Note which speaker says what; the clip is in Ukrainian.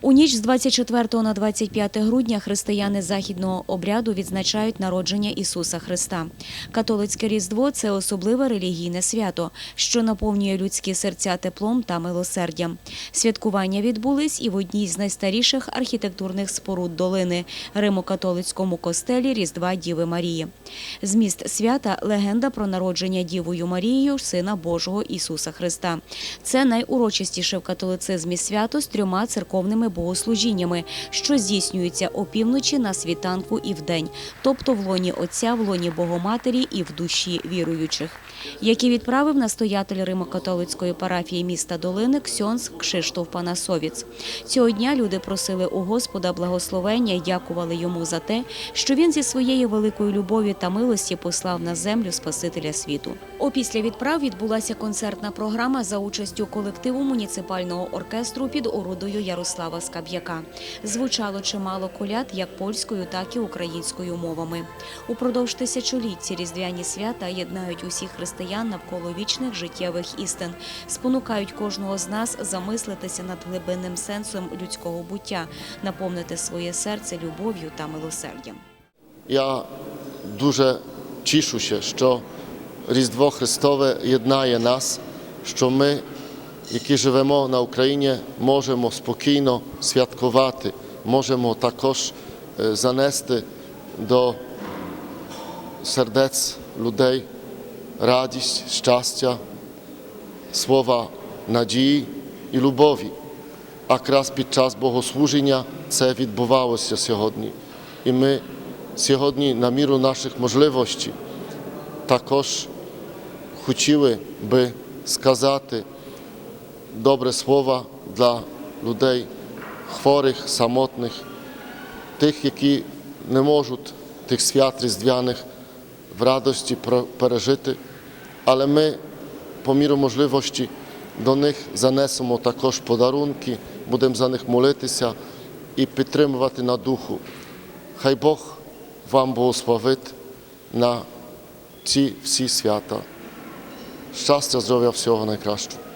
Speaker 1: У ніч з 24 на 25 грудня християни західного обряду відзначають народження Ісуса Христа. Католицьке Різдво це особливе релігійне свято, що наповнює людські серця теплом та милосердям. Святкування відбулись і в одній з найстаріших архітектурних споруд долини Римо-католицькому костелі Різдва Діви Марії. Зміст свята легенда про народження Дівою Марією Сина Божого Ісуса Христа. Це найурочистіше в католицизмі свято з трьома церковними богослужіннями, що здійснюються опівночі на світанку і вдень, тобто в лоні Отця, в лоні Богоматері і в душі віруючих, які відправив настоятель Римо-католицької парафії міста Долини Ксьонс Кшиштоф Панасовіц. Цього дня люди просили у Господа благословення дякували йому за те, що він зі своєї великої любові та милості послав на землю Спасителя світу. Опісля відправ відбулася концертна програма за участю колективу муніципального оркестру під орудою Ярослава Скаб'яка. Звучало чимало коляд як польською, так і українською мовами. Упродовж тисячоліть ці різдвяні свята єднають усіх християн навколо вічних життєвих істин, спонукають кожного з нас замислитися над глибинним сенсом людського буття, наповнити своє серце любов'ю та милосердям.
Speaker 2: Я дуже тішуся, що Різдво Христове єднає нас, що ми, які живемо на Україні, можемо спокійно святкувати, можемо також е, занести до сердець людей радість, щастя, слова надії і любові. А якраз під час богослуження це відбувалося сьогодні. І ми сьогодні, на міру наших можливостей, також хотіли би сказати добре слово для людей хворих, самотних, тих, які не можуть тих свят різдвяних в радості пережити, але ми по міру можливості до них занесемо також подарунки, будемо за них молитися і підтримувати на духу. Хай Бог вам благословить на ці всі свята. Щастя, здоров'я, всього найкращого.